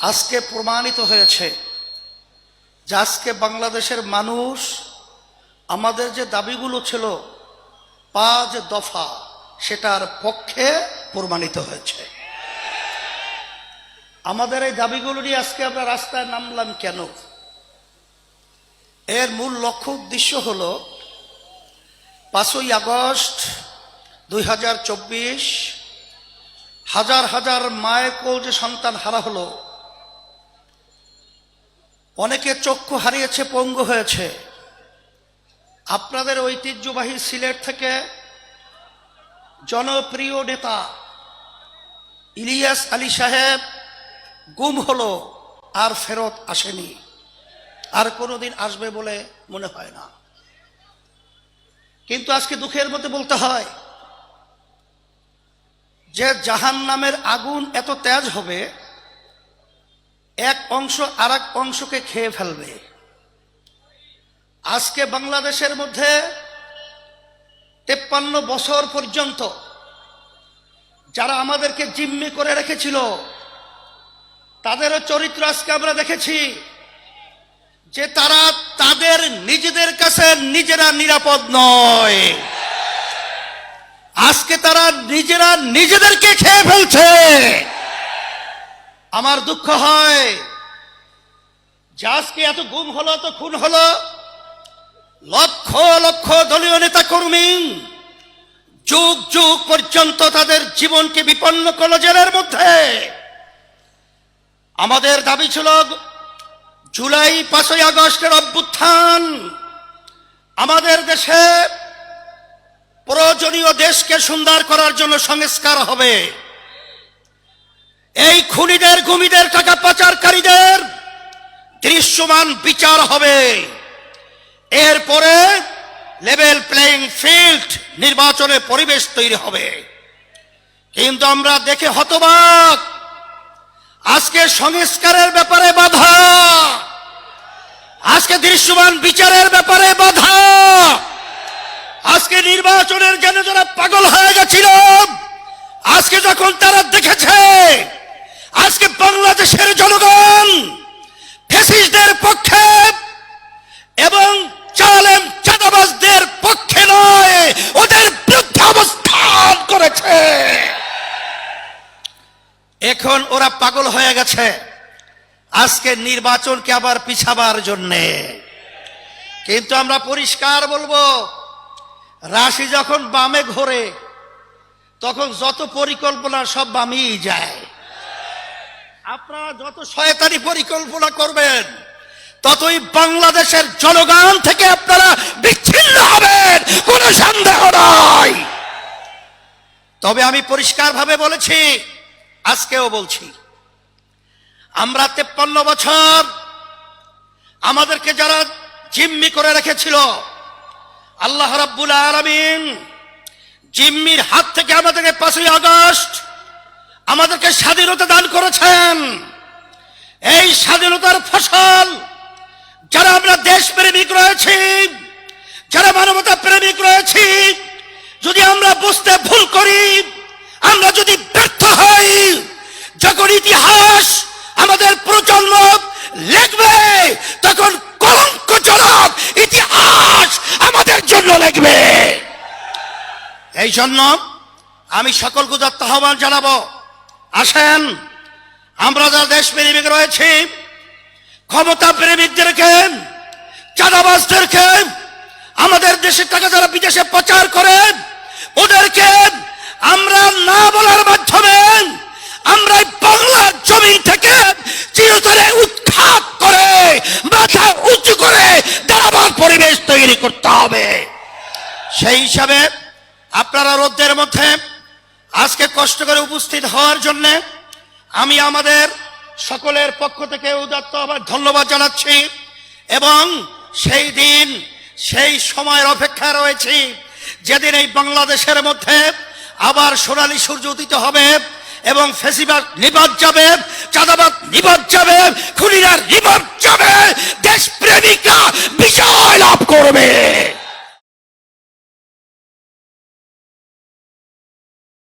আজকে প্রমাণিত হয়েছে যে আজকে বাংলাদেশের মানুষ আমাদের যে দাবিগুলো ছিল পাঁচ দফা, সেটার পক্ষে প্রমাণিত হয়েছে। আমাদের এই দাবিগুলো নিয়ে আজকে আমরা রাস্তায় নামলাম কেন? এর মূল লক্ষ্য উদ্দেশ্য হল পাঁচই আগস্ট দুই হাজার হাজার হাজার মায়ের কোল যে সন্তান হারা হলো অনেকে চক্ষু হারিয়েছে, পঙ্গু হয়েছে। আপনাদের ঐতিহ্যবাহী সিলেট থেকে জনপ্রিয় নেতা ইলিয়াস আলী সাহেব গুম হলো আর ফেরত আসেনি। আর কোনোদিন আসবে বলে মনে হয় না। কিন্তু আজকে দুঃখের মধ্যে বলতে হয়, যে জাহান নামের আগুন এত তেজ হবে এক অংশ আর অংশকে খেয়ে ফেলবে। আজকে বাংলাদেশের মধ্যে তেপ্পান্ন বছর পর্যন্ত যারা আমাদেরকে জিম্মি করে রেখেছিল, তাদেরও চরিত্র আজকে আমরা দেখেছি যে তারা তাদের নিজেদের কাছে নিজেরা নিরাপদ নয়। আজকে তারা নিজেরা নিজেদেরকে খেয়ে ফেলছে। আমার দুঃখ হয়। যে আজকে এত গুম হলো, এত খুন হলো। লক্ষ লক্ষ দলীয় নেতা কর্মী যুগ যুগ পর্যন্ত তাদের জীবনকে বিপন্ন করল জেলের মধ্যে। আমাদের দাবি ছিল জুলাই পাঁচই আগস্টের অভ্যুত্থান। আমাদের দেশে প্রয়োজনীয় দেশকে সুন্দর করার জন্য সংস্কার হবে। এই খুনিদের, গুমিদের টাকা পাচারকারীদের দৃশ্যমান বিচার হবে। এরপরে লেভেল প্লেইং ফিল্ড নির্বাচনের পরিবেশ তৈরি হবে। কিন্তু আমরা দেখে হতবাক, আজকে সংস্কারের ব্যাপারে বাধা, আজকে দৃশ্যমান বিচারের ব্যাপারে বাধা, আজকে নির্বাচনের জন্য যারা পাগল হয়ে গেছিল আজকে যখন তারা দেখেছে এখন ওরা পাগল হয়ে গেছে। আজকে নির্বাচনকে আবার পিছাবার জন্যে। কিন্তু আমরা পরিষ্কার বলব, রাশি যখন বামে ঘোরে, তখন যত পরিকল্পনা সব বামেই যায়। আপনারা যত শয়তানি পরিকল্পনা করবেন, ততই বাংলাদেশের জনগণ থেকে আপনারা বিচ্ছিন্ন হবেন, কোনো সন্দেহ নয় তবে আমি পরিষ্কারভাবে বলেছি আজকেও বলছি, আমরা তেপ্পান্ন বছর আমাদেরকে যারা জিম্মি করে রেখেছিল, আল্লাহ রাব্বুল আলামিন জিম্মির হাত থেকে আমাদেরকে পাঁচই আগস্ট আমাদেরকে স্বাধীনতা দান করেছেন। এই স্বাধীনতার ফসল যারা আমরা দেশ প্রেমিক রয়েছি, যারা মানবতা প্রেমিক রয়েছি, যদি আমরা বুঝতে ভুল করি, আমরা যদি ব্যর্থ হই যখন ইতিহাস আমাদের প্রজন্ম লিখবে তখন কলঙ্কজনক ইতিহাস আমাদের জন্য লিখবে এই জন্য আমি সকল গুজার আহ্বান জানাব। আসেন, আমরা যারা দেশ প্রেমিক রয়েছি ক্ষমতা প্রেমিকদেরকে চাঁদাবাজদেরকে, আমাদের দেশের টাকা যারা বিদেশে পাচার করে, ওদেরকে আমরা না বলার মাধ্যমে আমরা বাংলার জমি থেকে চিরতরে উৎখাত করে, মাথা উঁচু করে দাঁড়াবার পরিবেশ তৈরি করতে হবে। সেই হিসাবে আপনারা রোদ্রের মধ্যে আজকে কষ্ট করে উপস্থিত হওয়ার জন্য আমি আমাদের সকলের পক্ষ থেকে উদাত্ত আবার ধন্যবাদ জানাচ্ছি এবং সেই দিন, সেই সময়ের অপেক্ষা রয়েছি। যেদিন এই বাংলাদেশের মধ্যে আবার সোনালী সূর্য উদিত হবে এবং ফেসিবাদ নিবাদ যাবে, চাঁদাবাদ নিবাদ যাবে, খুনিরা নিবাদ যাবে দেশ প্রেমিকরা বিজয় লাভ করবে।